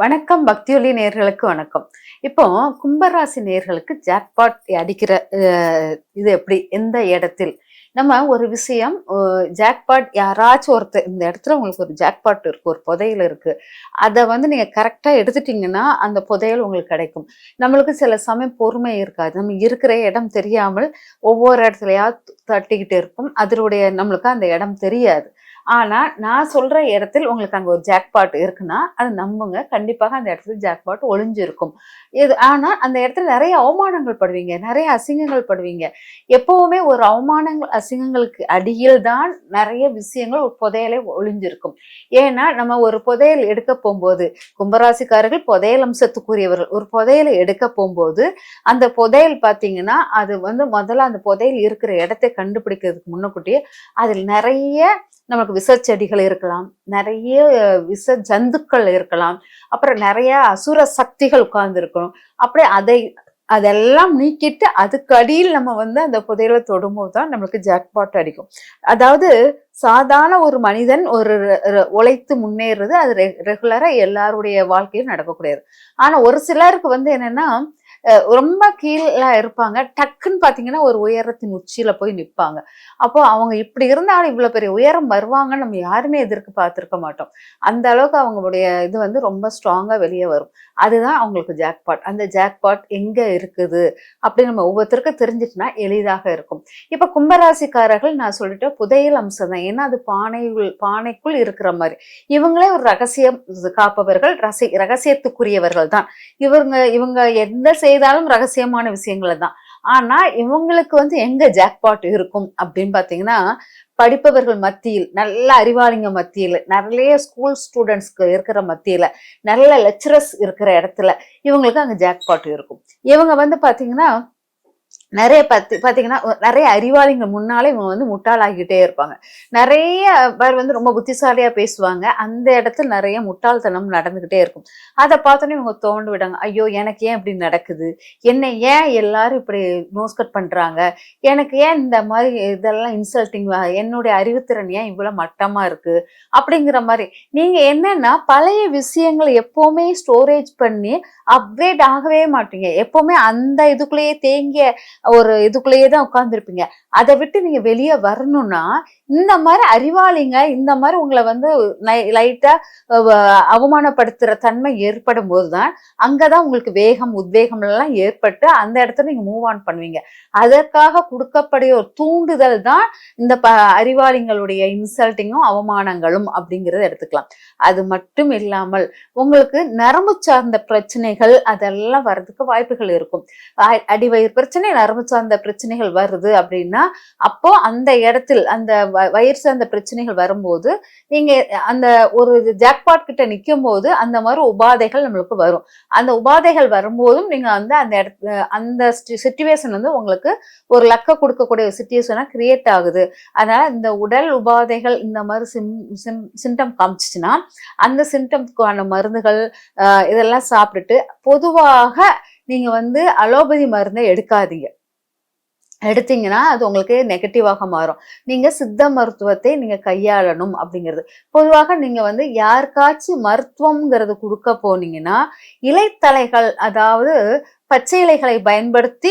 வணக்கம் பக்தியொலி நேர்களுக்கு வணக்கம். இப்போ கும்பராசி நேர்களுக்கு ஜாக்பாட் அடிக்கிற இது எப்படி? எந்த இடத்தில்? நம்ம ஒரு விஷயம் ஜாக்பாட் யாராச்சும் ஒருத்தர் இந்த இடத்துல உங்களுக்கு ஒரு ஜாக்பாட் இருக்கு ஒரு புதையல் இருக்கு. அதை வந்து நீங்க கரெக்டா எடுத்துட்டீங்கன்னா அந்த புதையல் உங்களுக்கு கிடைக்கும். நம்மளுக்கு சில சமயம் பொறுமை இருக்காது. நம்ம இருக்கிற இடம் தெரியாமல் ஒவ்வொரு இடத்துலயா தட்டிக்கிட்டு இருக்கும் அதனுடைய நம்மளுக்கு அந்த இடம் தெரியாது. ஆனால் நான் சொல்கிற இடத்தில் உங்களுக்கு அங்கே ஒரு ஜாக்பாட் இருக்குன்னா அது நம்புங்க. கண்டிப்பாக அந்த இடத்துல ஜாக்பாட் ஒளிஞ்சிருக்கும். இது ஆனால் அந்த இடத்துல நிறைய அவமானங்கள் படுவீங்க. நிறைய அசிங்கங்கள் படுவீங்க. எப்போவுமே ஒரு அவமானங்கள் அசிங்கங்களுக்கு அடியில் தான் நிறைய விஷயங்கள் ஒரு புதையலை ஒளிஞ்சிருக்கும். ஏன்னா நம்ம ஒரு புதையல் எடுக்க போகும்போது கும்பராசிக்காரர்கள் புதையல் அம்சத்துக்குரியவர்கள். ஒரு புதையலை எடுக்க போகும்போது அந்த புதையல் பார்த்தீங்கன்னா அது வந்து முதல்ல அந்த புதையல் இருக்கிற இடத்தை கண்டுபிடிக்கிறதுக்கு முன்னக்கூட்டியே அதில் நிறைய நமக்கு விஷ செடிகள் இருக்கலாம் நிறைய விஷ ஜந்துக்கள் இருக்கலாம் அப்புறம் நிறைய அசுர சக்திகள் உட்கார்ந்து இருக்கணும் அப்படியே அதை அதெல்லாம் நீக்கிட்டு அதுக்கு அடியில் நம்ம வந்து அந்த புதையலை தொடும்போது தான் நம்மளுக்கு ஜாக்பாட் அடிக்கும். அதாவது சாதாரண ஒரு மனிதன் ஒரு உழைத்து முன்னேறுறது அது ரெகுலரா எல்லாருடைய வாழ்க்கையும் நடக்கக்கூடியது. ஆனா ஒரு சிலருக்கு வந்து என்னன்னா ரொம்ப கீழே இருப்பாங்க. டக்குன்னு பார்த்தீங்கன்னா ஒரு உயரத்தின் உச்சியில் போய் நிற்பாங்க அப்போ அவங்க இப்படி இருந்தாலும் இவ்வளோ பெரிய உயரம் வருவாங்கன்னு நம்ம யாருமே எதிர்க்கு பார்த்துருக்க மாட்டோம். அந்த அளவுக்கு அவங்களுடைய இது வந்து ரொம்ப ஸ்ட்ராங்காக வெளியே வரும். அதுதான் அவங்களுக்கு ஜாக்பாட் அந்த ஜாக்பாட் எங்கே இருக்குது? அப்படின்னு நம்ம ஒவ்வொருத்தருக்கும் தெரிஞ்சிட்டுனா எளிதாக இருக்கும். இப்போ கும்பராசிக்காரர்கள் நான் சொல்லிட்டேன் புதையல் அம்சம் தான். ஏன்னா அது பானைக்குள் பானைக்குள் இருக்கிற மாதிரி. இவங்களே ஒரு ரகசியம் காப்பவர்கள் ரசி ரகசியத்துக்குரியவர்கள் தான். இவங்க இவங்க எந்த செய்தாலும் ரகசியமான விஷயங்களை தான். ஆனா இவங்களுக்கு வந்து எங்க ஜாக்பாட் இருக்கும் அப்படின்னு பாத்தீங்கன்னா படிப்பவர்கள் மத்தியில் நல்ல அறிவாளிங்க மத்தியில் நிறைய ஸ்கூல் ஸ்டூடெண்ட்ஸ்க்கு இருக்கிற மத்தியில நல்ல லெக்சரர்ஸ் இருக்கிற இடத்துல இவங்களுக்கு அங்க ஜாக்பாட் இருக்கும். இவங்க வந்து பாத்தீங்கன்னா நிறைய பத்தி பாத்தீங்கன்னா நிறைய அறிவாளிங்க முன்னாலே இவங்க வந்து முட்டாளாகிட்டே இருப்பாங்க. நிறைய பேர் வந்து ரொம்ப புத்திசாலியா பேசுவாங்க. அந்த இடத்துல நிறைய முட்டாள்தனம் நடந்துகிட்டே இருக்கும். அதை பார்த்தோன்னே இவங்க தோண்டு விடாங்க ஐயோ எனக்கு ஏன் இப்படி நடக்குது? என்னை ஏன் எல்லாரும் இப்படி நோஸ்கட் பண்றாங்க? எனக்கு ஏன் இந்த மாதிரி இதெல்லாம் இன்சல்ட்டிங் என்னுடைய அறிவுத்திறன் ஏன் இவ்வளவு மட்டமா இருக்கு? அப்படிங்கிற மாதிரி. நீங்க என்னன்னா பழைய விஷயங்களை எப்பவுமே ஸ்டோரேஜ் பண்ணி அப்கிரேட் ஆகவே மாட்டீங்க. எப்பவுமே அந்த இதுக்குள்ளேயே தேங்கிய ஒரு இதுக்குள்ளேயே தான் உட்காந்துருப்பீங்க அதை விட்டு நீங்க வெளியே வரணும்னா இந்த மாதிரி அறிவாளிங்க இந்த மாதிரி உங்களை வந்து லைட்டா அவமானப்படுத்துற தன்மை ஏற்படும் போதுதான் அங்கதான் உங்களுக்கு வேகம் உத்வேகம் எல்லாம் ஏற்பட்டு அந்த இடத்துல நீங்க மூவ் ஆன் பண்ணுவீங்க. அதற்காக கொடுக்கக்கூடிய ஒரு தூண்டுதல் தான் இந்த ப அறிவாளிங்களுடைய இன்சல்ட்டிங்கும் அவமானங்களும் அப்படிங்கறத எடுத்துக்கலாம். அது மட்டும் இல்லாமல் உங்களுக்கு நரம்பு சார்ந்த பிரச்சனைகள் அதெல்லாம் வர்றதுக்கு வாய்ப்புகள் இருக்கும். அடிவயிறு பிரச்சனை நரம்பு சார்ந்த பிரச்சனைகள் வருது அப்படின்னா அப்போ அந்த இடத்தில் அந்த வ- வயிறு சார்ந்த பிரச்சனைகள் வரும்போது நீங்க அந்த ஒரு ஜாக்பாட் கிட்ட நிற்கும் போது அந்த மாதிரி உபாதைகள் நம்மளுக்கு வரும். அந்த உபாதைகள் வரும்போதும் நீங்க வந்து அந்த இடத்து அந்த சுச்சுவேஷன் வந்து உங்களுக்கு ஒரு லக்க கொடுக்கக்கூடிய சுச்சுவேஷனா கிரியேட் ஆகுது. அதனால இந்த உடல் உபாதைகள் இந்த மாதிரி சிம் சிம் சிம்டம் காமிச்சிச்சுன்னா அந்த சிம்டம்க்கான மருந்துகள் இதெல்லாம் சாப்பிட்டுட்டு பொதுவாக நீங்க வந்து அலோபதி மருந்தை எடுக்காதீங்க. எடுத்தீங்கன்னா அது உங்களுக்கு நெகட்டிவாக மாறும். நீங்க சித்த மருத்துவத்தை நீங்க கையாளணும் அப்படிங்கிறது. பொதுவாக நீங்க வந்து யாருக்காச்சும் மருத்துவம்ங்கிறது கொடுக்க போனீங்கன்னா இலைத்தலைகள் அதாவது பச்சை இலைகளை பயன்படுத்தி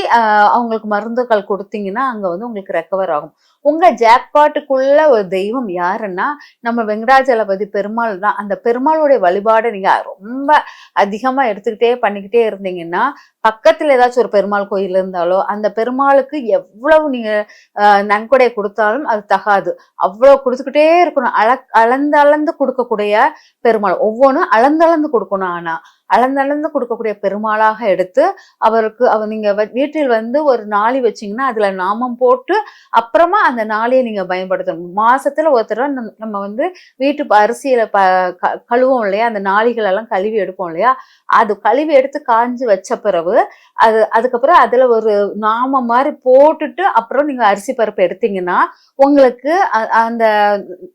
அவங்களுக்கு மருந்துகள் கொடுத்தீங்கன்னா அங்க வந்து உங்களுக்கு ரெக்கவர் ஆகும். உங்க ஜாக்பாட்டுக்குள்ள ஒரு தெய்வம் யாருன்னா நம்ம வெங்கடாஜலபதி பெருமாள் தான். அந்த பெருமாளுடைய வழிபாடை நீங்க ரொம்ப அதிகமா எடுத்துக்கிட்டே பண்ணிக்கிட்டே இருந்தீங்கன்னா பக்கத்துல ஏதாச்சும் ஒரு பெருமாள் கோயில் இருந்தாலோ அந்த பெருமாளுக்கு எவ்வளவு நீங்க ஆஹ், நன்கொடை கொடுத்தாலும் அது தகாது. அவ்வளவு கொடுத்துக்கிட்டே இருக்கணும். அள அளந்து அளந்து கொடுக்கக்கூடிய பெருமாள். ஒவ்வொன்றும் அளந்தளந்து கொடுக்கணும் ஆனா அளந்தளந்து கொடுக்கக்கூடிய பெருமாளாக எடுத்து அவருக்கு அவர் நீங்க வ- வீட்டில் வந்து ஒரு நாளி வச்சீங்கன்னா அதுல நாமம் போட்டு அப்புறமா அந்த நாளையை நீங்க பயன்படுத்தணும். மாசத்துல ஒரு நம்ம- வந்து வீட்டு அரிசியில ப க- கழுவோம் இல்லையா? அந்த நாளிகள் எல்லாம் கழுவி எடுப்போம் இல்லையா? அது கழுவி எடுத்து காஞ்சி வச்ச பிறகு அது அதுக்கப்புறம் அதுல ஒரு நாமம் மாதிரி போட்டுட்டு அப்புறம் நீங்க அரிசி பருப்பு எடுத்தீங்கன்னா உங்களுக்கு அந்த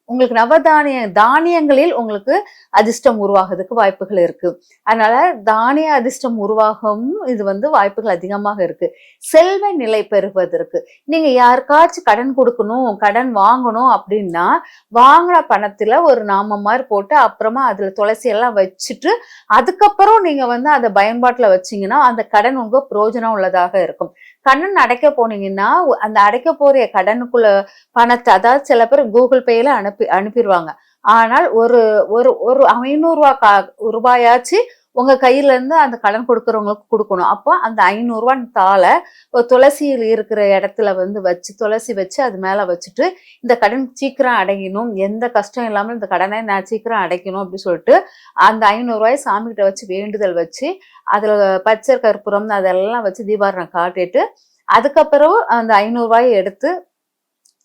உங்களுக்கு நவதானிய தானியங்களில் உங்களுக்கு அதிர்ஷ்டம் உருவாகிறதுக்கு வாய்ப்புகள் இருக்கு. அதனால அதனால தானிய அதிர்ஷ்டம் உருவாகவும் இது வந்து வாய்ப்புகள் அதிகமாக இருக்கு. செல்வ நிலை பெறுவதற்கு. நீங்க யாருக்காச்சும் கடன் கொடுக்கணும் கடன் வாங்கணும் அப்படின்னா வாங்கின பணத்துல ஒரு நாம மாதிரி போட்டு அப்புறமா அதுல துளசி எல்லாம் வச்சுட்டு அதுக்கப்புறம் நீங்க வந்து அதை பயன்பாட்டுல வச்சீங்கன்னா அந்த கடன் உங்க பிரயோஜனம் உள்ளதாக இருக்கும். கடன் அடைக்க போனீங்கன்னா அந்த அடைக்க போற கடனுக்குள்ள பணத்தை அதாவது சில பேர் கூகுள் பேல அனுப்பி அனுப்பிடுவாங்க. ஆனால் ஒரு ஒரு ஒரு ஐநூறு கா ரூபாயாச்சு உங்க கையில இருந்து அந்த கடன் கொடுக்கறவங்களுக்கு கொடுக்கணும். அப்போ அந்த ஐநூறு தாளை துளசியில் இருக்கிற இடத்துல வந்து வச்சு துளசி வச்சு அது மேல வச்சுட்டு இந்த கடன் சீக்கிரம் அடையணும். எந்த கஷ்டம் இல்லாமல் இந்த கடனை நான் சீக்கிரம் அடைக்கணும் அப்படின்னு சொல்லிட்டு அந்த ஐநூறு சாமிகிட்ட சாமி கிட்ட வச்சு வேண்டுதல் வச்சு அதுல பச்சை கற்பூரம் அதெல்லாம் வச்சு தீபாரணம் காட்டிட்டு அதுக்கப்புறம் அந்த ஐநூறுரூவாயை எடுத்து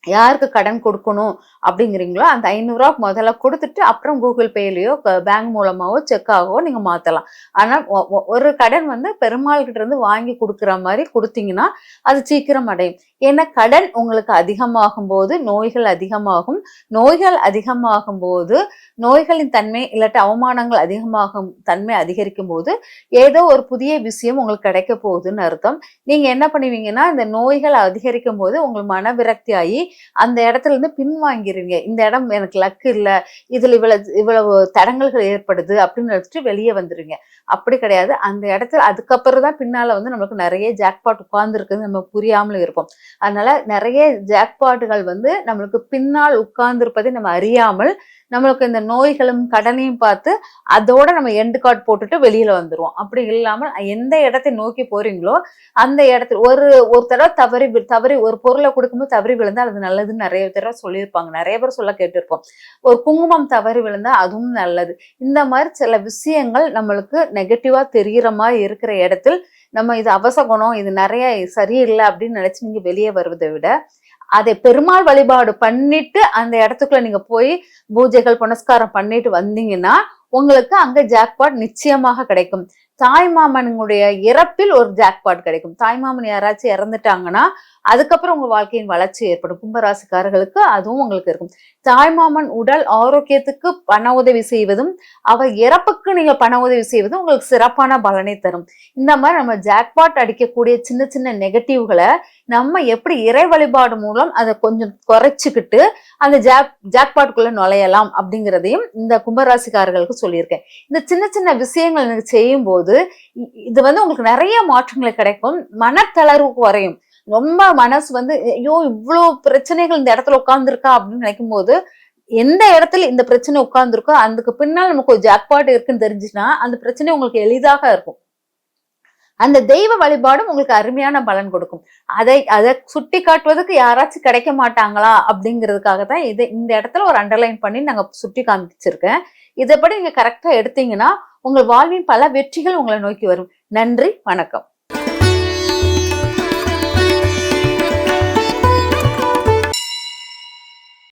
யாருக்கு கடன் கொடுக்கணும் அப்படிங்கிறீங்களோ அந்த ஐநூறுரூவா முதல்ல கொடுத்துட்டு அப்புறம் கூகுள் பேலையோ பேங்க் மூலமாகவோ செக்காகவோ நீங்கள் மாற்றலாம் ஆனால் ஒ- ஒ- ஒரு கடன் வந்து பெருமாள் இருந்து வாங்கி கொடுக்குற மாதிரி கொடுத்தீங்கன்னா அது சீக்கிரம் அடையும். ஏன்னா கடன் உங்களுக்கு அதிகமாகும் போது நோய்கள் அதிகமாகும். நோய்கள் அதிகமாகும் போது நோய்களின் தன்மை இல்லாட்டி அவமானங்கள் அதிகமாகும் தன்மை அதிகரிக்கும் போது ஏதோ ஒரு புதிய விஷயம் உங்களுக்கு கிடைக்க போகுதுன்னு அர்த்தம். நீங்கள் என்ன பண்ணுவீங்கன்னா இந்த நோய்கள் அதிகரிக்கும் போது உங்களுக்கு மன விரக்தி ஆகி அந்த இடத்துல இருந்து பின்வாங்கிருவீங்க. இந்த இடம் எனக்கு லக்கு இல்ல. இதுல இவ்வளவு இவ்வளவு தடங்கல்கள் ஏற்படுது அப்படின்னு நினச்சிட்டு வெளியே வந்துடுங்க அப்படி கிடையாது. அந்த இடத்துல அதுக்கப்புறம் தான் பின்னால வந்து நம்மளுக்கு நிறைய ஜாக்பாட் உட்கார்ந்துருக்குன்னு நம்ம புரியாமலும் இருப்போம். அதனால நிறைய ஜாக்பாட்டுகள் வந்து நம்மளுக்கு பின்னால் உட்கார்ந்திருப்பதை நம்ம அறியாமல் நம்மளுக்கு இந்த நோய்களும் கடனையும் பார்த்து அதோட நம்ம எண்டு கார்டு போட்டுட்டு வெளியில வந்துருவோம். அப்படி இல்லாமல் எந்த இடத்தை நோக்கி போறீங்களோ அந்த இடத்துல ஒரு ஒரு தடவை தவறி தவறி ஒரு பொருளை கொடுக்கும்போது தவறி விழுந்தா அது நல்லதுன்னு நிறைய தடவை சொல்லியிருப்பாங்க. நிறைய பேர் சொல்ல கேட்டிருப்போம். ஒரு குங்குமம் தவறி விழுந்தா அதுவும் நல்லது. இந்த மாதிரி சில விஷயங்கள் நம்மளுக்கு நெகட்டிவா தெரிகிற மாதிரி இருக்கிற இடத்தில் நம்ம இது அவசகுணம் இது நிறைய சரியில்லை அப்படின்னு நினைச்சு நீங்க வெளியே வருவதை விட அதை பெருமாள் வழிபாடு பண்ணிட்டு அந்த இடத்துக்குள்ள நீங்க போய் பூஜைகள் புனஸ்காரம் பண்ணிட்டு வந்தீங்கன்னா உங்களுக்கு அங்க ஜாக்பாட் நிச்சயமாக கிடைக்கும். தாய்மாமனுடைய இறப்பில் ஒரு ஜாக்பாட் கிடைக்கும். தாய்மாமன் யாராச்சும் இறந்துட்டாங்கன்னா அதுக்கப்புறம் உங்க வாழ்க்கையின் வளர்ச்சி ஏற்படும். கும்பராசிக்காரர்களுக்கு அதுவும் உங்களுக்கு இருக்கும். தாய்மாமன் உடல் ஆரோக்கியத்துக்கு பண உதவி செய்வதும் அவ இறப்புக்கு நீங்க பண உதவி செய்வதும் உங்களுக்கு சிறப்பான பலனை தரும். இந்த மாதிரி நம்ம ஜாக்பாட் அடிக்கக்கூடிய சின்ன சின்ன நெகட்டிவ்களை நம்ம எப்படி இறை வழிபாடு மூலம் அதை கொஞ்சம் குறைச்சிக்கிட்டு அந்த ஜாக் ஜாக்பாட்டுக்குள்ள நுழையலாம் அப்படிங்கிறதையும் இந்த கும்பராசிக்காரர்களுக்கு சொல்லியிருக்கேன். இந்த சின்ன சின்ன விஷயங்கள் எனக்கு செய்யும் போது இ- இது வந்து உங்களுக்கு நிறைய மாற்றங்கள் கிடைக்கும். மனத்தளர்வு குறையும். ரொம்ப மனசு வந்து ஐயோ இவ்வளோ பிரச்சனைகள் இந்த இடத்துல உட்காந்துருக்கா அப்படின்னு நினைக்கும் போது எந்த இடத்துல இந்த பிரச்சனை உட்கார்ந்துருக்கோ அதுக்கு பின்னால் நமக்கு ஒரு ஜாக்பாட் இருக்குன்னு தெரிஞ்சுன்னா அந்த பிரச்சனை உங்களுக்கு எளிதாக இருக்கும். அந்த தெய்வ வழிபாடும் உங்களுக்கு அருமையான பலன் கொடுக்கும். அதை அதை சுட்டி காட்டுவதற்கு யாராச்சும் கிடைக்க மாட்டாங்களா அப்படிங்கிறதுக்காக தான் இதை இந்த இடத்துல ஒரு அண்டர்லைன் பண்ணி நாங்கள் சுட்டி காமிச்சிருக்கேன். இதைப்படி நீங்கள் கரெக்டாக எடுத்தீங்கன்னா உங்கள் வாழ்வின் பல வெற்றிகள் உங்களை நோக்கி வரும். நன்றி வணக்கம்.